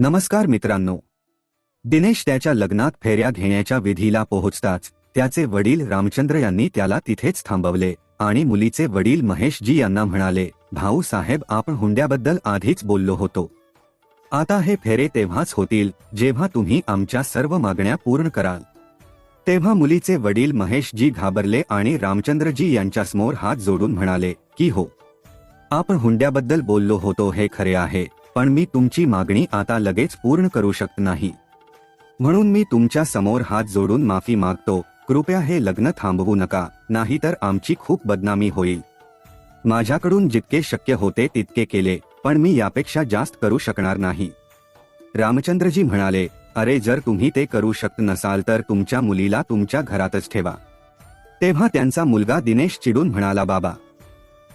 नमस्कार मित्रांनो. दिनेश त्याच्या लग्नात फेऱ्या घेण्याच्या विधीला पोहोचताच त्याचे वडील रामचंद्र यांनी त्याला तिथेच थांबवले आणि मुलीचे वडील महेशजी यांना म्हणाले भाऊ साहेब आपण हुंड्याबद्दल आधीच बोललो होतो. आता हे फेरे तेव्हाच होतील जेव्हा तुम्ही आमच्या सर्व मागण्या पूर्ण कराल. तेव्हा मुलीचे वडील महेशजी घाबरले आणि रामचंद्रजी यांच्यासमोर हात जोडून म्हणाले की हो आपण हुंड्याबद्दल बोललो होतो हे खरे आहे. पण मी तुमची मागणी आता लगेच पूर्ण करू शकत नाही. म्हणून मी तुमच्यासमोर हात जोडून माफी मागतो. कृपया हे लग्न थांबवू नका नाहीतर आमची खूप बदनामी होईल. माझ्याकडून जितके शक्य होते तितके केले पण मी यापेक्षा जास्त करू शकणार नाही. रामचंद्रजी म्हणाले अरे जर तुम्ही ते करू शकत नसाल तर तुमच्या मुलीला तुमच्या घरातच ठेवा. तेव्हा त्यांचा मुलगा दिनेश चिडून म्हणाला बाबा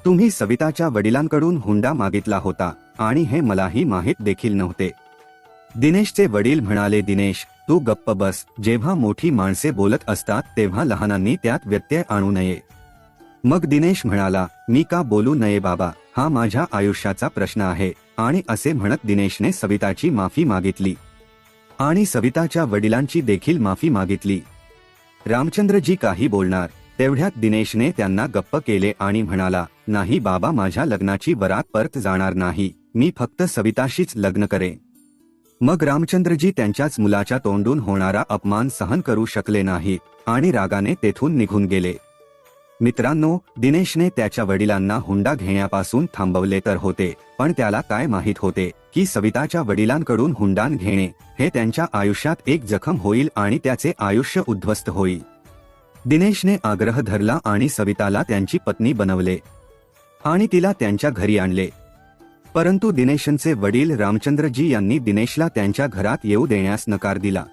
तुम्ही सविताच्या वडिलांकडून हुंडा मागितला होता. आणि हे मलाही माहीत देखील नव्हते. दिनेशचे वडील म्हणाले दिनेश तू गप्प बस. जेव्हा मोठी माणसे बोलत असतात तेव्हा लहानांनी त्यात व्यत्यय आणू नये. मग दिनेश म्हणाला मी का बोलू नये बाबा? हा माझ्या आयुष्याचा प्रश्न आहे. आणि असे म्हणत दिनेशने सविताची माफी मागितली. आणि सविताच्या वडिलांची देखील माफी मागितली. रामचंद्रजी काही बोलणार. तेवढ्यात दिनेशने त्यांना गप्प केले आणि म्हणाला नाही बाबा माझ्या लग्नाची वरात परत जाणार नाही. मी फक्त सविताशीच लग्न करे. मग रामचंद्रजी त्यांच्याच मुलाच्या तोंडून होणारा अपमान सहन करू शकले नाही आणि रागाने तेथून निघून गेले. मित्रांनो दिनेशने त्याच्या वडिलांना हुंडा घेण्यापासून थांबवले तर होते पण त्याला काय माहीत होते की सविताच्या वडिलांकडून हुंडान घेणे हे त्यांच्या आयुष्यात एक जखम होईल आणि त्याचे आयुष्य उद्ध्वस्त होईल. दिनेशने आग्रह धरला आणि सविताला त्यांची पत्नी बनवले आणि तिला त्यांच्या घरी आणले. परंतु दिनेशनचे वडील रामचंद्रजी यांनी दिनेशला त्यांच्या घरात येऊ देण्यास नकार दिला.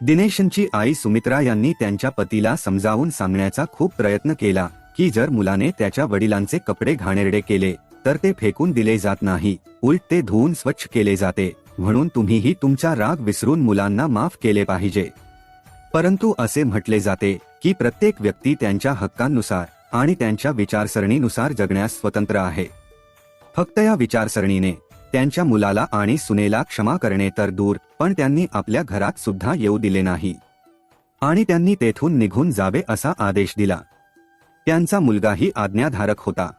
दिनेशनची आई सुमित्रा यांनी त्यांच्या पतीला समजावून सांगण्याचा खूप प्रयत्न केला की जर मुलाने त्याच्या वडिलांचे कपडे घाणेरडे केले तर ते फेकून दिले जात नाही उलट ते धुवून स्वच्छ केले जाते म्हणून तुम्हीही तुमचा राग विसरून मुलांना माफ केले पाहिजे. परंतु असे म्हटले जाते की प्रत्येक व्यक्ती त्यांच्या हक्कांनुसार आणि त्यांच्या विचारसरणीनुसार जगण्यास स्वतंत्र आहे. फक्त या विचारसरणीने. त्यांच्या मुलाला आणि सुनेला क्षमा करणे तर दूर पण त्यांनी आपल्या घरात सुद्धा येऊ दिले नाही. आणि त्यांनी तेथून निघून जावे असा आदेश दिला. त्यांचा मुलगाही आज्ञाधारक होता.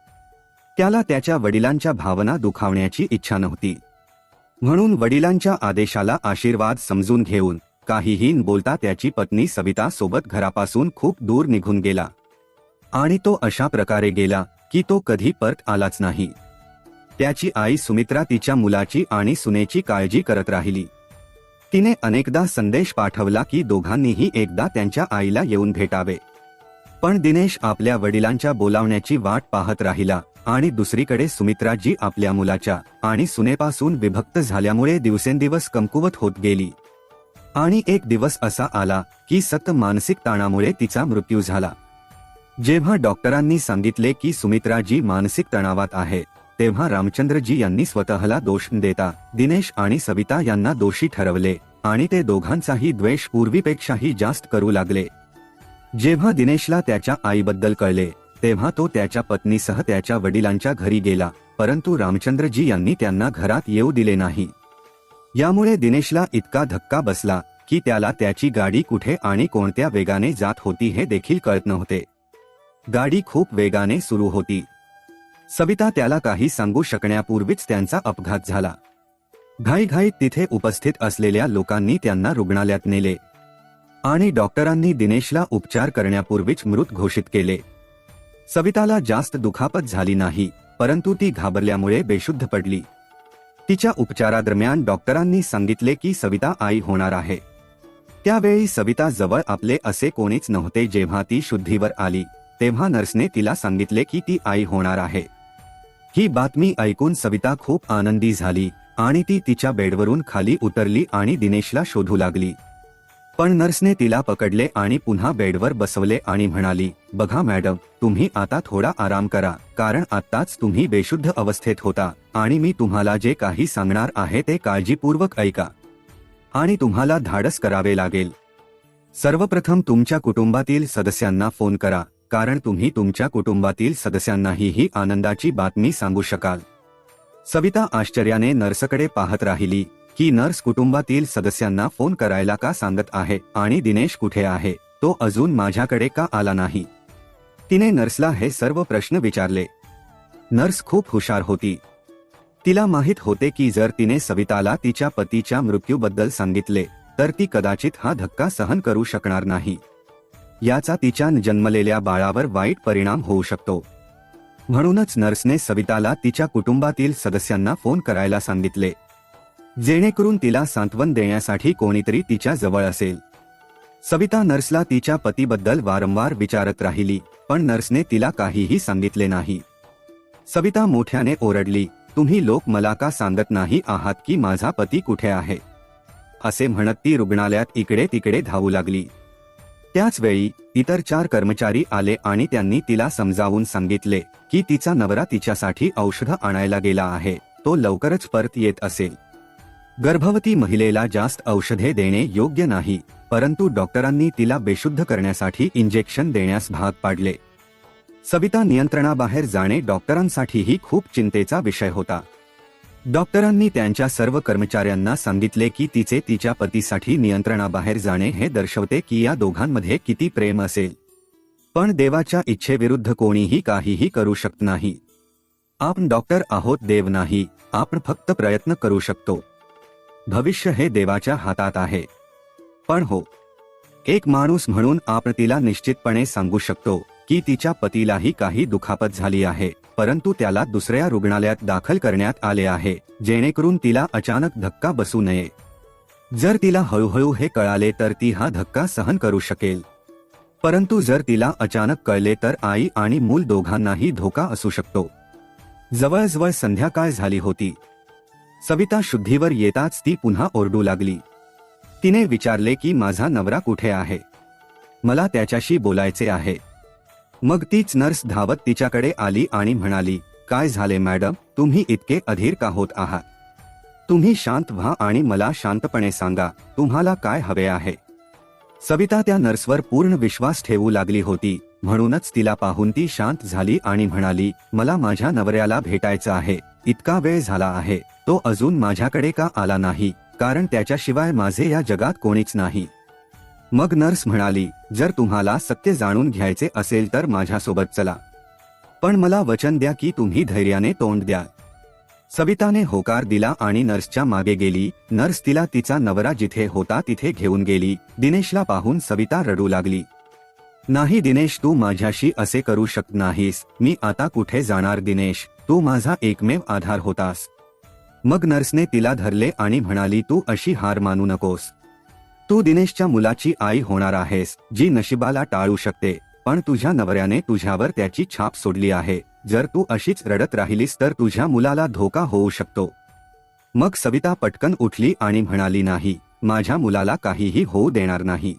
त्याला त्याच्या वडिलांच्या भावना दुखावण्याची इच्छा नव्हती. म्हणून वडिलांच्या आदेशाला आशीर्वाद समजून घेऊन काहीही न बोलता त्याची पत्नी सविता सोबत घरापासून खूप दूर निघून गेला. आणि तो अशा प्रकारे गेला की तो कधी परत आलाच नाही. त्याची आई सुमित्रा तिच्या मुलाची आणि सुनेची काळजी करत राहिली. तिने अनेकदा संदेश पाठवला की दोघांनीही एकदा त्यांच्या आईला येऊन भेटावे. पण दिनेश आपल्या वडिलांच्या बोलावण्याची वाट पाहत राहिला आणि दुसरीकडे सुमित्राजी आपल्या मुलाच्या आणि सुनेपासून विभक्त झाल्यामुळे दिवसेंदिवस कमकुवत होत गेली. आणि एक दिवस असा आला की सत मानसिक ताणामुळे तिचा मृत्यू झाला. जेव्हा डॉक्टरांनी सांगितले की सुमित्राजी मानसिक तणावात आहे तेव्हा रामचंद्रजी यांनी स्वतःला दोष देता दिनेश आणि सविता यांना दोषी ठरवले आणि ते दोघांचाही द्वेष पूर्वीपेक्षाही जास्त करू लागले. जेव्हा दिनेशला त्याच्या आईबद्दल कळले तेव्हा तो त्याच्या पत्नीसह त्याच्या वडिलांच्या घरी गेला परंतु रामचंद्रजी यांनी त्यांना घरात येऊ दिले नाही. यामुळे दिनेशला इतका धक्का बसला की त्याला त्याची गाडी कुठे आणि कोणत्या वेगाने जात होती हे देखील कळत नव्हते. गाडी खूप वेगाने सुरू होती सविता त्याला काही सांगू शकण्यापूर्वीच त्यांचा अपघात झाला. घाईघाईत तिथे उपस्थित असलेल्या लोकांनी त्यांना रुग्णालयात नेले. आणि डॉक्टरांनी दिनेशला उपचार करण्यापूर्वीच मृत घोषित केले. सविताला जास्त दुखापत झाली नाही परंतु ती घाबरल्यामुळे बेशुद्ध पडली. तिच्या उपचारादरम्यान डॉक्टरांनी सांगितले की सविता आई होणार आहे. त्यावेळी सविता जवळ आपले असे कोणीच नव्हते जेव्हा ती शुद्धीवर आली तेव्हा नर्सने तिला सांगितले की ती आई होणार आहे. ही बातमी ऐकून सविता खूप आनंदी झाली आणि ती तिच्या बेडवरून खाली उतरली आणि दिनेशला शोधू लागली. पण नर्सने तिला पकडले आणि पुन्हा बेडवर बसवले आणि म्हणाली बघा मॅडम तुम्ही आता थोडा आराम करा कारण आत्ताच तुम्ही बेशुद्ध अवस्थेत होता आणि मी तुम्हाला जे काही सांगणार आहे ते काळजीपूर्वक ऐका. आणि तुम्हाला धाडस करावे लागेल. सर्वप्रथम तुमच्या कुटुंबातील सदस्यांना फोन करा कारण तुम्ही तुमच्या कुटुंबातील सदस्यांनाही ही आनंदाची बातमी सांगू शकाल. सविता आश्चर्याने नर्सकडे पाहत राहिली की नर्स कुटुंबातील सदस्यांना फोन करायला का सांगत आहे आणि दिनेश कुठे आहे? तो अजून माझ्याकडे का आला नाही? तिने नर्सला हे सर्व प्रश्न विचारले. नर्स खूप हुशार होती. तिला माहीत होते की जर तिने सविताला तिच्या पतीच्या मृत्यूबद्दल सांगितले तर ती कदाचित हा धक्का सहन करू शकणार नाही. याचा तिच्या जन्मलेल्या बाळावर वाईट परिणाम होऊ शकतो. म्हणूनच नर्सने सविताला तिच्या कुटुंबातील सदस्यांना फोन करायला सांगितले. जेणेकरून तिला सांत्वन देण्यासाठी कोणीतरी तिच्या जवळ असेल. सविता नर्सला तिच्या पतीबद्दल वारंवार विचारत राहिली पण नर्सने तिला काहीही सांगितले नाही. सविता मोठ्याने ओरडली तुम्ही लोक मला का सांगत नाही आहात की माझा पती कुठे आहे? असे म्हणत ती रुग्णालयात इकडे तिकडे धावू लागली. त्याच वेळी इतर चार कर्मचारी आले आणि त्यांनी तिला समजावून सांगितले की तिचा नवरा तिच्यासाठी औषध आणायला गेला आहे. तो लवकरच परत येत असेल. गर्भवती महिलेला जास्त औषधे देणे योग्य नाही परंतु डॉक्टरांनी तिला बेशुद्ध करण्यासाठी इंजेक्शन देण्यास भाग पाडले. सविता नियंत्रणाबाहेर जाणे डॉक्टरांसाठीही खूप चिंतेचा विषय होता. डॉक्टरांनी त्यांच्या सर्व कर्मचाऱ्यांना सांगितले की तिचे तिच्या पतीसाठी नियंत्रणाबाहेर जाणे हे दर्शवते की या दोघांमध्ये किती प्रेम असेल. पण देवाच्या इच्छेविरुद्ध कोणीही काहीही करू शकत नाही. आपण डॉक्टर आहोत देव नाही आपण फक्त प्रयत्न करू शकतो. भविष्य हे देवाच्या हातात आहे. पण हो एक माणूस म्हणून आपण तिला निश्चितपणे सांगू शकतो की तिच्या पतीलाही काही दुखापत झाली आहे. परंतु त्याला दुसऱ्या रुग्णालयात दाखल करण्यात आले आहे जेणेकरून तिला अचानक धक्का बसू नये. जर तिला हळूहळू हे कळाले तर ती हा धक्का सहन करू शकेल. परंतु जर तिला अचानक कळले तर आई आणि मूल दोघांनाही धोका असू शकतो. जवळजवळ संध्याकाळ झाली होती. सविता शुद्धीवर येताच ती पुन्हा ओरडू लागली. तिने विचारले की माझा नवरा कुठे आहे? मला त्याच्याशी बोलायचे आहे. मग तीच नर्स धावत तिच्याकडे आली आणि म्हणाली काय झाले मॅडम? तुम्ही इतके अधीर का होत आहात? तुम्ही शांत व्हा आणि मला शांतपणे सांगा तुम्हाला काय हवे आहे? सविता त्या नर्सवर पूर्ण विश्वास ठेवू लागली होती. म्हणूनच तिला पाहून ती शांत झाली आणि म्हणाली मला माझ्या नवऱ्याला भेटायचं आहे. इतका वेळ झाला आहे. तो अजून माझ्याकडे का आला नाही? कारण त्याच्याशिवाय माझे या जगात कोणीच नाही. मग नर्स म्हणाली जर तुम्हाला सत्य जाणून घ्यायचे असेल तर माझ्यासोबत चला. पण मला वचन द्या की तुम्ही धैर्याने तोंड द्या सविताने होकार दिला आणि नर्सच्या मागे गेली. नर्स तिला तिचा नवरा जिथे होता तिथे घेऊन गेली. दिनेशला पाहून सविता रडू लागली. नाही दिनेश तू माझ्याशी असे करू शकत नाहीस. मी आता कुठे जाणार दिनेश? तू माझा एकमेव आधार होतास. मग नर्सने तिला धरले आणि म्हणाली तू अशी हार मानू नकोस. तू दिनेशच्या मुलाची आई होणार आहेस जी नशिबाला टाळू शकते. पण तुझ्या नवऱ्याने तुझ्यावर त्याची छाप सोडली आहे. जर तू अशीच रडत राहिलीस तर तुझ्या मुलाला धोका होऊ शकतो. मग सविता पटकन उठली आणि म्हणाली नाही माझ्या मुलाला काहीही होऊ देणार नाही.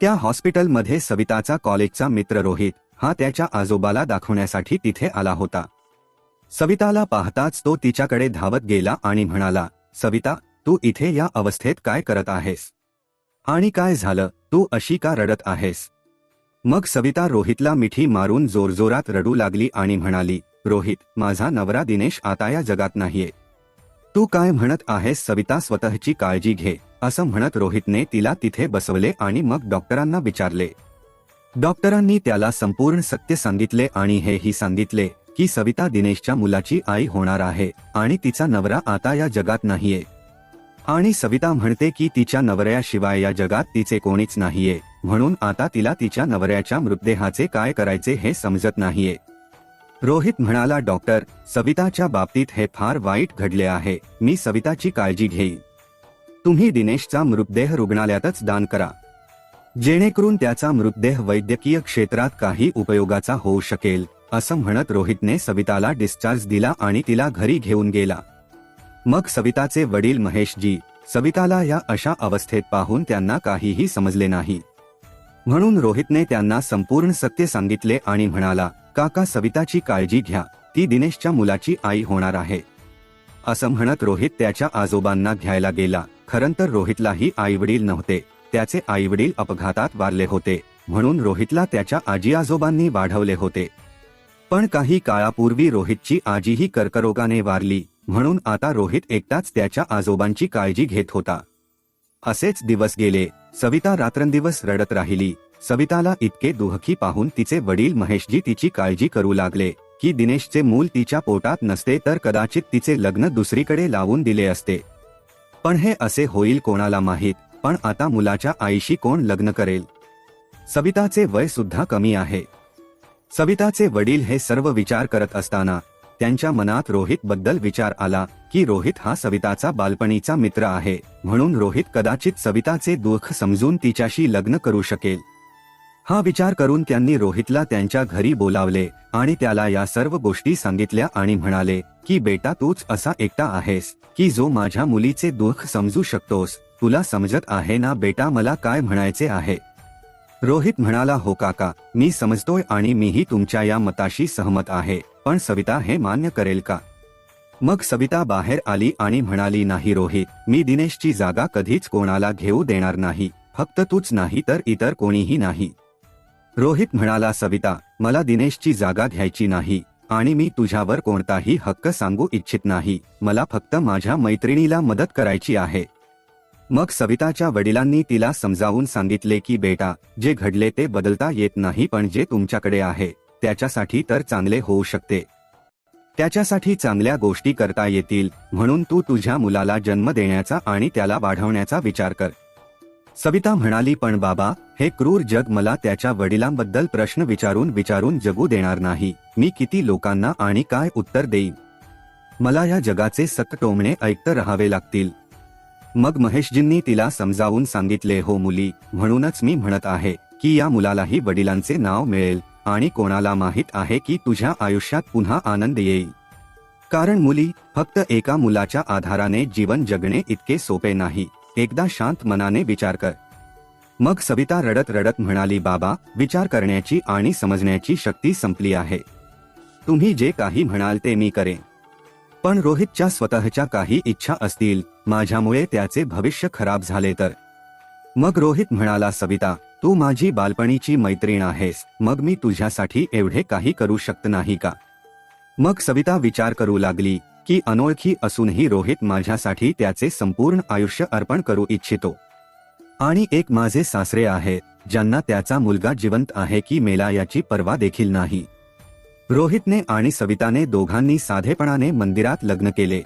त्या हॉस्पिटलमध्ये सविताचा कॉलेजचा मित्र रोहित हा त्याच्या आजोबाला दाखवण्यासाठी तिथे आला होता. सविताला पाहताच तो तिच्याकडे धावत गेला आणि म्हणाला सविता तू इथे या अवस्थेत काय करत आहेस? आणि काय झालं? तू अशी का रडत आहेस? मग सविता रोहितला मिठी मारून जोरजोरात रडू लागली आणि म्हणाली रोहित माझा नवरा दिनेश आता या जगात नाहीये. तू काय म्हणत आहेस? सविता स्वतःची काळजी घे. असं म्हणत रोहितने तिला तिथे बसवले आणि मग डॉक्टरांना विचारले. डॉक्टरांनी त्याला संपूर्ण सत्य सांगितले आणि हेही सांगितले की सविता दिनेशच्या मुलाची आई होणार आहे आणि तिचा नवरा आता या जगात नाहीये. आणि सविता म्हणते की तिच्या नवऱ्याशिवाय या जगात तिचे कोणीच नाहीये. म्हणून आता तिला तिच्या नवऱ्याच्या मृतदेहाचे काय करायचे हे समजत नाहीये. रोहित म्हणाला डॉक्टर सविताच्या बाबतीत हे फार वाईट घडले आहे. मी सविताची काळजी घेईन. तुम्ही दिनेशचा मृतदेह रुग्णालयातच दान करा. जेणेकरून त्याचा मृतदेह वैद्यकीय क्षेत्रात काही उपयोगाचा होऊ शकेल असं म्हणत रोहितने सविताला डिस्चार्ज दिला आणि तिला घरी घेऊन गेला. मग सविताचे वडील महेशजी सविताला या अशा अवस्थेत पाहून त्यांना काहीही समजले नाही. म्हणून रोहितने त्यांना संपूर्ण सत्य सांगितले आणि म्हणाला काका सविताची काळजी घ्या. ती दिनेशच्या मुलाची आई होणार आहे. असं म्हणत रोहित त्याच्या आजोबांना घ्यायला गेला. खरं तर रोहितलाही आईवडील नव्हते. त्याचे आईवडील अपघातात वारले होते. म्हणून रोहितला त्याच्या आजी आजोबांनी वाढवले होते. पण काही काळापूर्वी रोहितची आजीही कर्करोगाने वारली. म्हणून आता रोहित एकटाच त्याच्या आजोबांची काळजी घेत होता. असेच दिवस गेले सविता रात्रंदिवस रडत राहिली. सविताला इतके दुःखी पाहून तिचे वडील महेशजी तिची काळजी करू लागले की दिनेशचे मूल तिच्या पोटात नसते तर कदाचित तिचे लग्न दुसरीकडे लावून दिले असते. पण हे असे होईल कोणाला माहीत पण आता मुलाच्या आईशी कोण लग्न करेल? सविताचे वय सुद्धा कमी आहे. सविताचे वडील हे सर्व विचार करत असताना त्यांच्या मनात रोहित बद्दल विचार आला की रोहित हा सविताचा बालपणीचा मित्र आहे म्हणून रोहित कदाचित सविताचे दुःख समजून तिच्याशी लग्न करू शकेल. हा विचार करून त्यांनी रोहितला त्यांच्या घरी बोलावले आणि त्याला या सर्व गोष्टी सांगितल्या आणि म्हणाले की बेटा तूच असा एकटा आहेस की जो माझ्या मुलीचे दुःख समजू शकतोस तुला समजत आहे ना बेटा मला काय म्हणायचे आहे? रोहित म्हणाला हो काका मी समजतोय आणि मीही तुमच्या या मताशी सहमत आहे. पण सविता हे मान्य करेल का? मग सविता बाहेर आली आणि म्हणाली नाही रोहित मी दिनेशची जागा कधीच कोणाला घेऊ देणार नाही फक्त तूच नाही तर इतर कोणीही नाही. रोहित म्हणाला सविता मला दिनेशची जागा घ्यायची नाही आणि मी तुझ्यावर कोणताही हक्क सांगू इच्छित नाही मला फक्त माझ्या मैत्रिणीला मदत करायची आहे. मग सविताच्या वडिलांनी तिला समजावून सांगितले की बेटा जे घडले ते बदलता येत नाही पण जे तुमच्याकडे आहे त्याच्यासाठी तर चांगले होऊ शकते. त्याच्यासाठी चांगल्या गोष्टी करता येतील म्हणून तू तुझ्या मुलाला जन्म देण्याचा आणि त्याला वाढवण्याचा विचार कर. सविता म्हणाली पण बाबा हे क्रूर जग मला त्याच्या वडिलांबद्दल प्रश्न विचारून विचारून जगू देणार नाही. मी किती लोकांना आणि काय उत्तर देईन? मला या जगाचे टोमणे ऐकत राहावे लागतील. मग महेशजींनी तिला समजावून सांगितले हो मुली म्हणूनच मी म्हणत आहे की या मुलालाही वडिलांचे नाव मिळेल. आणि कोणाला माहीत आहे की तुझ्या आयुष्यात पुन्हा आनंद येईल. कारण मुली फक्त एका मुलाच्या आधाराने जीवन जगणे इतके सोपे नाही. एकदा शांत मनाने विचार कर. मग सविता रडत रडत म्हणाली बाबा विचार करण्याची आणि समजण्याची शक्ती संपली आहे. तुम्ही जे काही म्हणाल ते मी करेन. पण रोहितच्या स्वतःच्या काही इच्छा असतील माझ्यामुळे त्याचे भविष्य खराब झाले तर. मग रोहित म्हणाला सविता तू माझी बालपणीची मैत्रीण आहेस मग मी तुझ्यासाठी एवढे काही करू शकत नाही का? मग सविता विचार करू लागली की अनोळखी असूनही रोहित माझ्यासाठी त्याचे संपूर्ण आयुष्य अर्पण करू इच्छितो. आणि एक माझे सासरे आहे ज्यांना त्याचा मुलगा जिवंत आहे की मेला याची पर्वा देखील नाही. रोहितने आणि सविताने दोघांनी साधेपणाने मंदिरात लग्न केले.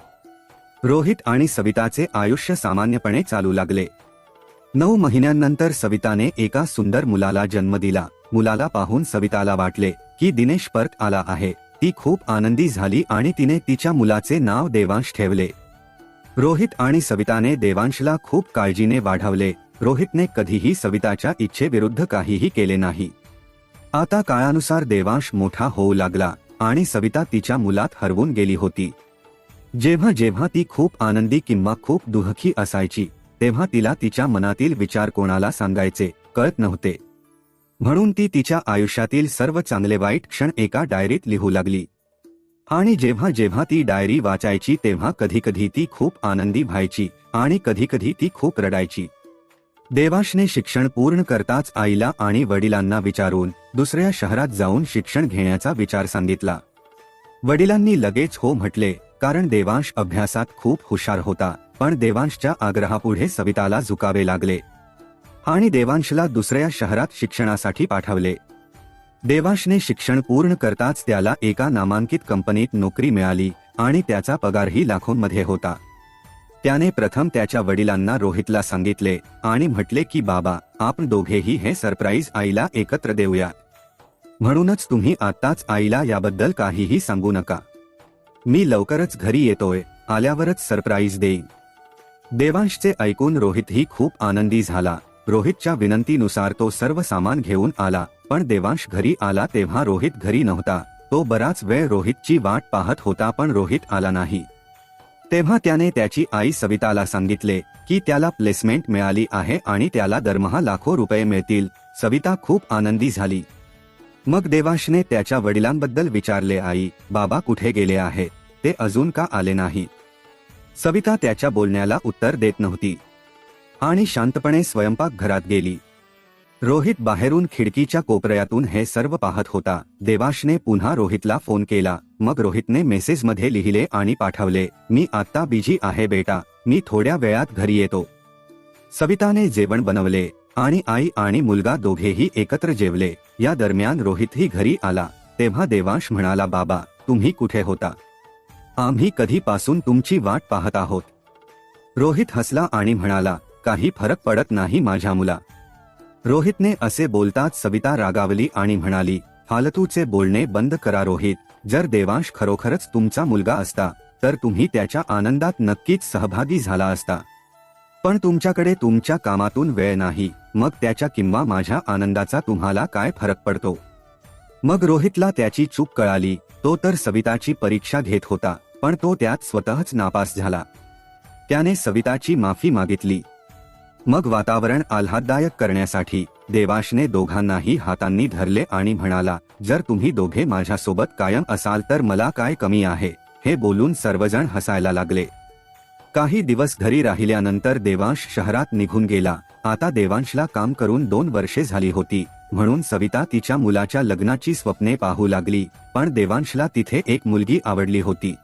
रोहित आणि सविताचे आयुष्य सामान्यपणे चालू लागले. नऊ महिन्यांनंतर सविताने एका सुंदर मुलाला जन्म दिला. मुलाला पाहून सविताला वाटले की दिनेश परत आला आहे. ती खूप आनंदी झाली आणि तिने तिच्या मुलाचे नाव देवांश ठेवले. रोहित आणि सविताने देवांशला खूप काळजीने वाढवले. रोहितने कधीही सविताच्या इच्छेविरुद्ध काहीही केले नाही. आता काळानुसार देवांश मोठा होऊ लागला आणि सविता तिच्या मुलात हरवून गेली होती. जेव्हा जेव्हा ती खूप आनंदी किंवा खूप दुःखी असायची तेव्हा तिला तिच्या मनातील विचार कोणाला सांगायचे कळत नव्हते. म्हणून ती तिच्या आयुष्यातील सर्व चांगले वाईट क्षण एका डायरीत लिहू लागली. आणि जेव्हा जेव्हा ती डायरी वाचायची तेव्हा कधीकधी ती खूप आनंदी व्हायची आणि कधीकधी ती खूप रडायची. देवाशने शिक्षण पूर्ण करताच आईला आणि वडिलांना विचारून दुसऱ्या शहरात जाऊन शिक्षण घेण्याचा विचार सांगितला. वडिलांनी लगेच हो म्हटले कारण देवांश अभ्यासात खूप हुशार होता. पण देवांशच्या आग्रहापुढे सविताला झुकावे लागले. आणि देवांशला दुसऱ्या शहरात शिक्षणासाठी पाठवले. देवांशने शिक्षण पूर्ण करताच त्याला एका नामांकित कंपनीत नोकरी मिळाली आणि त्याचा पगारही लाखोंमध्ये होता. त्याने प्रथम त्याच्या वडिलांना रोहितला सांगितले आणि म्हटले की बाबा आपण दोघेही हे सरप्राईज आईला एकत्र देऊया. म्हणूनच तुम्ही आत्ताच आईला याबद्दल काहीही सांगू नका. मी लवकरच घरी येतोय. आल्यावरच सरप्राईज देईन. देवांशचे ऐकून रोहितही खूप आनंदी झाला. रोहितच्या विनंतीनुसार तो सर्व सामान घेऊन आला पण देवांश घरी आला तेव्हा रोहित घरी नव्हता. तो बराच वेळ रोहितची वाट पाहत होता पण रोहित आला नाही. तेव्हा त्याने त्याची आई सविताला सांगितले की त्याला प्लेसमेंट मिळाली आहे आणि त्याला दरमहा लाखो रुपये मिळतील. सविता खूप आनंदी झाली. मग देवांशने त्याच्या वडिलांबद्दल विचारले आई बाबा कुठे गेले आहे ते अजून का आले नाही? सविता त्याच्या बोलण्याला उत्तर देत नव्हती. आणि शांतपणे स्वयंपाक घरात गेली. रोहित बाहेरून खिडकीच्या कोपऱ्यातून हे सर्व पाहत होता. देवाशने पुन्हा रोहितला फोन केला. मग रोहितने मेसेजमध्ये लिहिले आणि पाठवले मी आत्ता बिझी आहे बेटा. मी थोड्या वेळात घरी येतो. सविताने जेवण बनवले. आणि आई आणि मुलगा दोघेही एकत्र जेवले. या दरम्यान रोहितही घरी आला. तेव्हा देवांश म्हणाला बाबा तुम्ही कुठे होता? आम्ही कधीपासून तुमची वाट पाहत आहोत. रोहित हसला आणि म्हणाला काही फरक पडत नाही माझ्या मुला. रोहितने असे बोलताच सविता रागावली आणि म्हणाली फालतूचे बोलणे बंद करा रोहित. जर देवांश खरोखरच तुमचा मुलगा असता तर तुम्ही त्याच्या आनंदात नक्कीच सहभागी झाला असता. पण तुमच्याकडे तुमच्या कामातून वेळ नाही. मग त्याच्या किंवा माझ्या आनंदाचा तुम्हाला काय फरक पडतो? मग रोहितला त्याची चूक कळाली. तो तर सविताची परीक्षा घेत होता. पण तो त्यात स्वतःच नापास झाला. त्याने सविताची माफी मागितली. मग वातावरण आल्हाददायक करण्यासाठी देवाशने दोघांनाही हातांनी धरले आणि म्हणाला जर तुम्ही दोघे माझ्यासोबत कायम असाल तर मला काय कमी आहे? हे बोलून सर्वजण हसायला लागले. काही दिवस घरी राहिल्यानंतर देवांश शहरात निघून गेला. आता देवांशला काम करून दोन वर्षे झाली होती म्हणून सविता तिच्या मुलाच्या लग्नाची स्वप्ने पाहू लागली पण देवांशला तिथे एक मुलगी आवडली होती.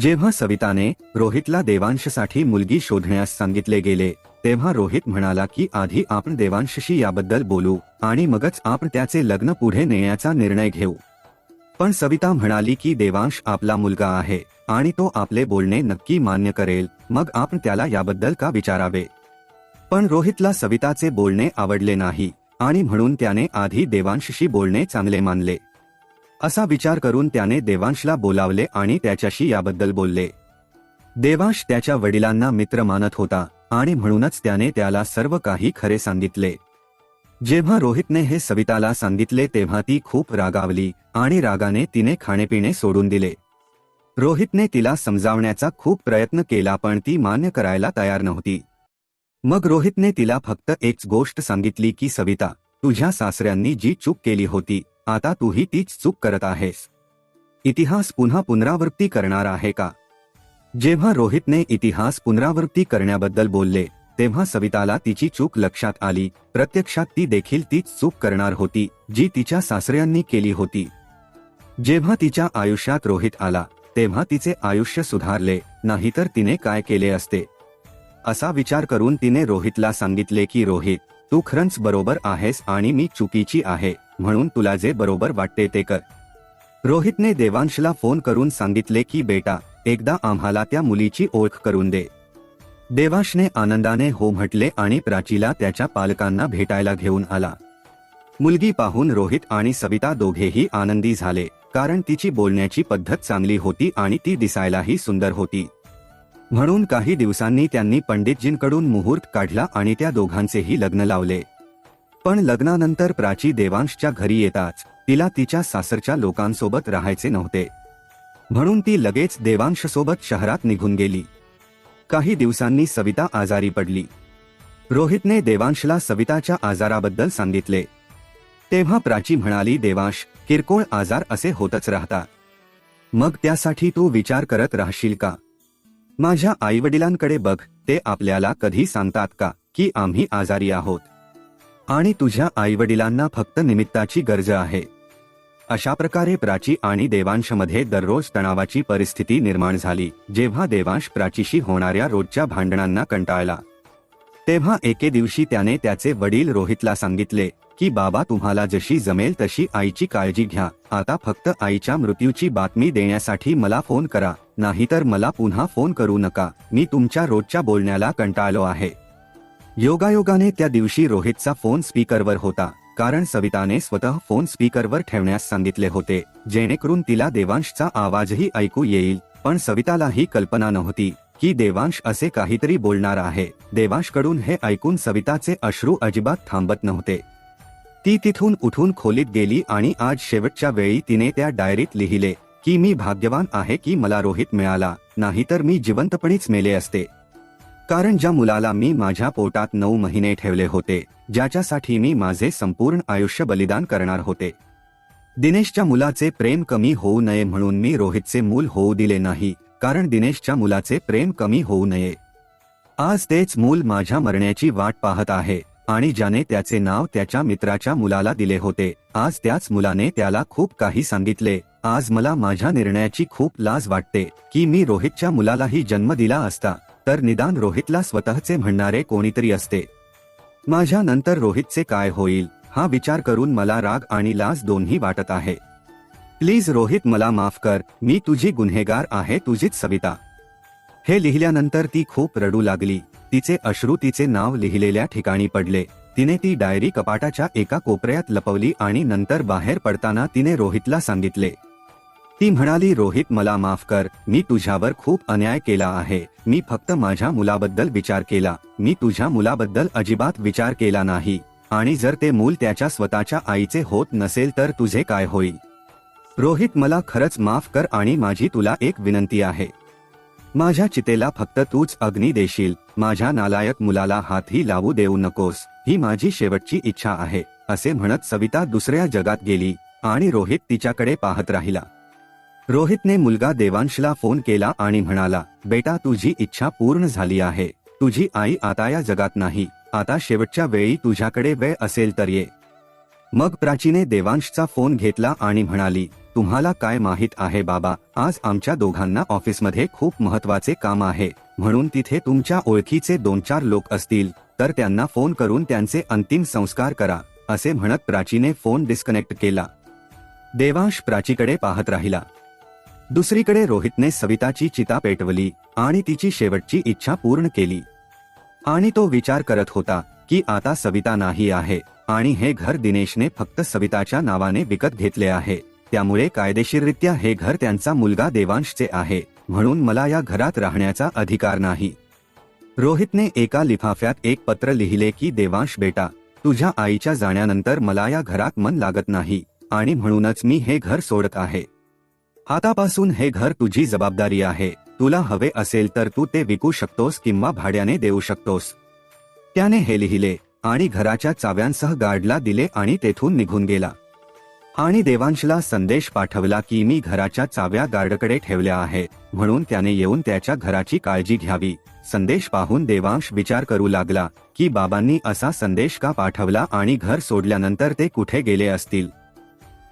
जेव्हा सविताने रोहितला देवांशसाठी मुलगी शोधण्यास सांगितले गेले तेव्हा रोहित म्हणाला की आधी आपण देवांशशी याबद्दल बोलू आणि मगच आपण त्याचे लग्न पुढे नेण्याचा निर्णय घेऊ. पण सविता म्हणाली की देवांश आपला मुलगा आहे आणि तो आपले बोलणे नक्की मान्य करेल मग आपण त्याला याबद्दल का विचारावे? पण रोहितला सविताचे बोलणे आवडले नाही आणि म्हणून त्याने आधी देवांशशी बोलणे चांगले मानले. असा विचार करून त्याने देवांशला बोलावले आणि त्याच्याशी याबद्दल बोलले. देवांश त्याच्या वडिलांना मित्र मानत होता आणि म्हणूनच त्याने त्याला सर्व काही खरे सांगितले. जेव्हा रोहितने हे सविताला सांगितले तेव्हा ती खूप रागावली आणि रागाने तिने खाणेपिणे सोडून दिले. रोहितने तिला समजावण्याचा खूप प्रयत्न केला पण ती मान्य करायला तयार नव्हती. मग रोहितने तिला फक्त एकच गोष्ट सांगितली की सविता तुझ्या सासऱ्यांनी जी चूक केली होती आता तूही तीच चूक करत आहेस. इतिहास पुन्हा पुनरावृत्ती करणार आहे का? जेव्हा रोहितने इतिहास पुनरावृत्ती करण्याबद्दल बोलले तेव्हा सविताला तिची चूक लक्षात आली. प्रत्यक्षात ती देखील तीच चूक करणार होती जी तिच्या सासऱ्यांनी केली होती. जेव्हा तिच्या आयुष्यात रोहित आला तेव्हा तिचे आयुष्य सुधारले नाहीतर तिने काय केले असते? असा विचार करून तिने रोहितला सांगितले की रोहित तू खरंच बरोबर आहेस आणि मी चुकीची आहे. म्हणून तुला जे बरोबर वाटते ते कर. रोहितने देवांशला फोन करून सांगितले की बेटा एकदा आम्हाला त्या मुलीची ओळख करून दे. देवांशने आनंदाने हो म्हटले आणि प्राचीला त्याच्या पालकांना भेटायला घेऊन आला. मुलगी पाहून रोहित आणि सविता दोघेही आनंदी झाले कारण तिची बोलण्याची पद्धत चांगली होती आणि ती दिसायलाही सुंदर होती. म्हणून काही दिवसांनी त्यांनी पंडितजींकडून मुहूर्त काढला आणि त्या दोघांचेही लग्न लावले. पण लग्नानंतर प्राची देवांशच्या घरी येताच तिला तिच्या सासरच्या लोकांसोबत राहायचे नव्हते. म्हणून ती लगेच देवांशसोबत शहरात निघून गेली. काही दिवसांनी सविता आजारी पडली. रोहितने देवांशला सविताच्या आजाराबद्दल सांगितले. तेव्हा प्राची म्हणाली देवांश किरकोळ आजार असे होतच राहतात. मग त्यासाठी तू विचार करत राहशील का? माझ्या आईवडिलांकडे बघ ते आपल्याला कधी सांगतात का की आम्ही आजारी आहोत? आणि तुझ्या आईवडिलांना फक्त निमित्ताची गरज आहे. अशा प्रकारे प्राची आणि देवांशमध्ये दररोज तणावाची परिस्थिती निर्माण झाली जेव्हा देवांश प्राचीशी होणाऱ्या रोजच्या भांडणांना कंटाळला. तेव्हा एके दिवशी त्याने त्याचे वडील रोहितला सांगितले की बाबा तुम्हाला जशी जमेल तशी आईची काळजी घ्या आता फक्त आईच्या मृत्यूची बातमी देण्यासाठी मला फोन करा नाहीतर मला पुन्हा फोन करू नका मी तुमच्या रोजच्या बोलण्याला कंटाळलो आहे. योगायोगाने त्या दिवशी रोहितचा फोन स्पीकरवर होता कारण सविताने स्वतः फोन स्पीकरवर ठेवण्यास सांगितले होते जेणेकरून तिला देवांशचा आवाजही ऐकू येईल पण सविताला ही कल्पना नव्हती की देवांश असे काहीतरी बोलणार आहे देवांशकडून हे ऐकून सविताचे अश्रू अजिबात थांबत नव्हते. ती तिथून उठून खोलीत गेली आणि आज शेवटच्या वेळी तिने त्या डायरीत लिहिले की मी भाग्यवान आहे की मला रोहित मिळाला नाहीतर मी जिवंतपणीच मेले असते. कारण ज्या मुलाला मी माझ्या पोटात नऊ महिने ठेवले होते ज्याच्यासाठी मी माझे संपूर्ण आयुष्य बलिदान करणार होते. दिनेशच्या मुलाचे प्रेम कमी होऊ नये म्हणून मी रोहितचे मूल होऊ दिले नाही कारण दिनेशच्या मुलाचे प्रेम कमी होऊ नये. आज तेच मूल माझ्या मरण्याची वाट पाहत आहे आणि ज्याने त्याचे नाव त्याच्या मित्राच्या मुलाला दिले होते आज त्याच मुलाने त्याला खूप काही सांगितले आज मला माझ्या निर्णयाची खूप लाज वाटते की मी रोहितच्या मुलालाही जन्म दिला असता. तर निदान रोहितला स्वतःचे म्हणणारे कोणीतरी असते. माझ्या नंतर रोहितचे काय होईल हा विचार करून मला राग आणि लाज दोन्ही वाटत आहे. प्लीज रोहित मला माफ कर मी तुझी गुन्हेगार आहे तुझीच सविता. हे लिहिल्यानंतर ती खूप रडू लागली. तिचे अश्रू तिचे नाव लिहिलेल्या ठिकाणी पडले. तिने ती डायरी कपाटाच्या एका कोपऱ्यात लपवली आणि नंतर बाहेर पडताना तिने रोहितला सांगितले ती म्हणाली रोहित मला माफ कर. मी तुझ्यावर खूप अन्याय केला आहे. मी फक्त माझ्या मुलाबद्दल विचार केला. मी तुझ्या मुलाबद्दल अजिबात विचार केला नाही. आणि जर ते मूल त्याच्या स्वतःच्या आईचे होत नसेल तर तुझे काय होईल? रोहित मला खरंच माफ कर आणि माझी तुला एक विनंती आहे. माझ्या चितेला फक्त तूच अग्नी देशील. माझ्या नालायक मुलाला हातही लावू देऊ नकोस. ही माझी शेवटची इच्छा आहे असे म्हणत सविता दुसऱ्या जगात गेली आणि रोहित तिच्याकडे पाहत राहिला. रोहितने मुलगा देवांशला फोन केला आणि म्हणाला बेटा तुझी इच्छा पूर्ण झाली आहे. तुझी आई आता या जगात नाही. आता शेवटच्या वेळी तुझ्याकडे वेळ असेल तर ये. मग प्राचीने देवांशचा फोन घेतला आणि म्हणाली तुम्हाला काय माहीत आहे बाबा आज आमच्या दोघांना ऑफिसमध्ये खूप महत्त्वाचे काम आहे. म्हणून तिथे तुमच्या ओळखीचे दोन चार लोक असतील तर त्यांना फोन करून त्यांचे अंतिम संस्कार करा असे म्हणत प्राचीने फोन डिस्कनेक्ट केला. देवांश प्राचीकडे पाहत राहिला. दुसरीकडे रोहितने सविताची चिता पेटवली आणि तिची शेवटची इच्छा पूर्ण केली. आणि तो विचार करत होता की आता सविता नाही आहे आणि हे घर दिनेशने फक्त सविताच्या नावाने विकत घेतले आहे. त्यामुळे कायदेशीररित्या हे घर त्यांचा मुलगा देवांशचे आहे म्हणून मला या घरात राहण्याचा अधिकार नाही. रोहितने एका लिफाफ्यात एक पत्र लिहिले की देवांश बेटा तुझ्या आईच्या जाण्यानंतर मला या घरात मन लागत नाही आणि म्हणूनच मी हे घर सोडत आहे. आतापासून हे घर तुझी जबाबदारी आहे. तुला हवे असेल तर तू ते विकू शकतोस किंवा भाड्याने देऊ शकतोस. त्याने हे लिहिले आणि घराच्या चाव्यांसह गार्डला दिले आणि तेथून निघून गेला. आणि देवांशला संदेश पाठवला की मी घराच्या चाव्या गार्डकडे ठेवल्या आहे म्हणून त्याने येऊन त्याच्या घराची काळजी घ्यावी. संदेश पाहून देवांश विचार करू लागला की बाबांनी असा संदेश का पाठवला आणि घर सोडल्यानंतर ते कुठे गेले असतील?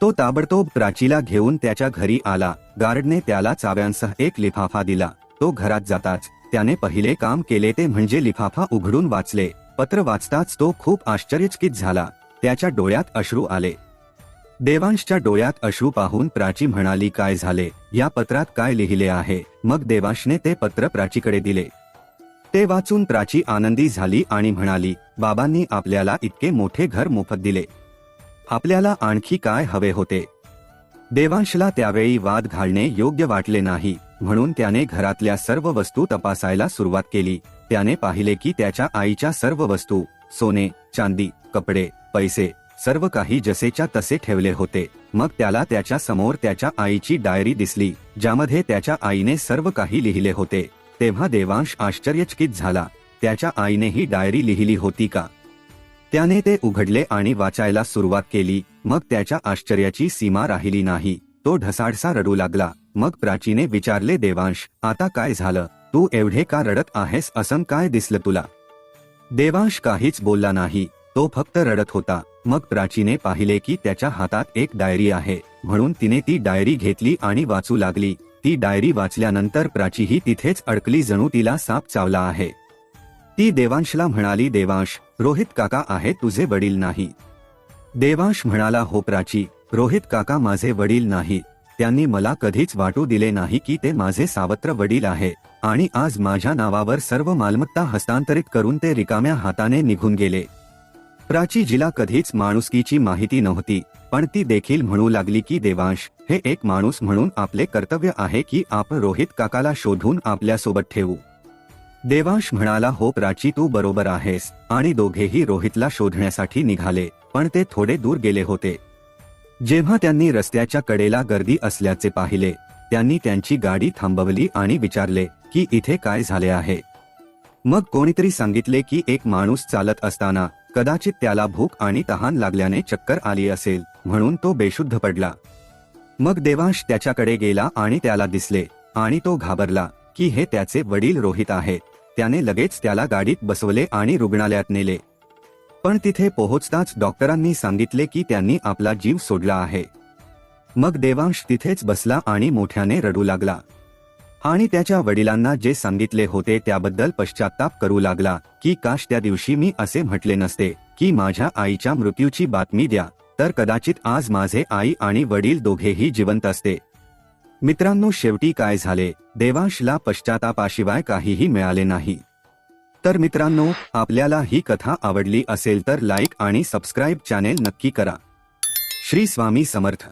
तो ताबडतोब प्राचीला घेऊन त्याच्या घरी आला. गार्डने त्याला चाव्यांसह एक लिफाफा दिला. तो घरात जाताच त्याने पहिले काम केले ते म्हणजे लिफाफा उघडून वाचले. पत्र वाचताच तो खूप आश्चर्यचकित झाला. त्याच्या डोळ्यात अश्रू आले. देवांशच्या डोळ्यात अश्रू पाहून प्राची म्हणाली काय झाले? या पत्रात काय लिहिले आहे? मग देवांशने ते पत्र प्राचीकडे दिले. ते वाचून प्राची आनंदी झाली आणि म्हणाली बाबांनी आपल्याला इतके मोठे घर मोफत दिले. आपल्याला आणखी काय हवे होते? देवांशला त्यावेळी वाद घालणे योग्य वाटले नाही म्हणून त्याने घरातल्या सर्व वस्तू तपासायला सुरुवात केली. त्याने पाहिले की त्याच्या आईच्या सर्व वस्तू सोने चांदी कपडे पैसे सर्व काही जसेच्या तसे ठेवले होते. मग त्याला त्याच्यासमोर त्याच्या आईची डायरी दिसली ज्यामध्ये त्याच्या आईने सर्व काही लिहिले होते. तेव्हा देवांश आश्चर्यचकित झाला. त्याच्या आईने ही डायरी लिहिली होती का? त्याने ते उघडले आणि वाचायला सुरुवात केली. मग त्याच्या आश्चर्याची सीमा राहिली नाही. तो ढसाढसा रडू लागला. मग प्राचीने विचारले देवांश आता काय झालं? तू एवढे का रडत आहेस? असं काय दिसलं तुला? देवांश काहीच बोलला नाही. तो फक्त रडत होता. मग प्राचीने पाहिले की त्याच्या हातात एक डायरी आहे. म्हणून तिने ती डायरी घेतली आणि वाचू लागली. ती डायरी वाचल्यानंतर प्राची ही तिथेच अडकली जणू तिला साप चावला आहे. ती देवांशला म्हणाली देवांश रोहित काका आहे तुझे वडील नाही. देवांश म्हणाला हो प्राची रोहित काका माझे वडील नाही. त्यांनी मला कधीच वाटू दिले नाही की ते माझे सावत्र वडील आहे आणि आज माझ्या नावावर सर्व मालमत्ता हस्तांतरित करून ते रिकाम्या हाताने निघून गेले. प्राची जिला कधीच माणुसकीची माहिती नव्हती पण ती देखील म्हणू लागली की देवांश हे एक माणूस म्हणून आपले कर्तव्य आहे की आपण रोहित काकाला शोधून आपल्यासोबत ठेवू. देवांश म्हणाला हो प्राची तू बरोबर आहेस. आणि दोघेही रोहितला शोधण्यासाठी निघाले पण ते थोडे दूर गेले होते. जेव्हा त्यांनी रस्त्याच्या कडेला गर्दी असल्याचे पाहिले त्यांनी त्यांची गाडी थांबवली आणि विचारले की इथे काय झाले आहे? मग कोणीतरी सांगितले की एक माणूस चालत असताना कदाचित त्याला भूक आणि तहान लागल्याने चक्कर आली असेल म्हणून तो बेशुद्ध पडला. मग देवांश त्याच्याकडे गेला आणि त्याला दिसले आणि तो घाबरला की हे त्याचे वडील रोहित आहेत. त्याने लगेच त्याला गाडीत बसवले आणि रुग्णालयात नेले. पण तिथे पोहोचताच डॉक्टरांनी सांगितले की त्यांनी आपला जीव सोडला आहे. मग देवांश तिथेच बसला आणि मोठ्याने रडू लागला. आणि त्याच्या वडिलांना जे सांगितले होते त्याबद्दल पश्चाताप करू लागला की काश त्या दिवशी मी असे म्हटले नसते की माझ्या आईच्या मृत्यूची बातमी द्या तर कदाचित आज माझे आई आणि वडील दोघेही जिवंत असते. मित्रांनो शेवटी काय झाले? देवांशला पश्चातापाशिवाय काहीही मिळाले नाही. तर मित्रांनो आपल्याला ही कथा आवडली असेल तर लाईक आणि सबस्क्राईब चॅनेल नक्की करा. श्री स्वामी समर्थ.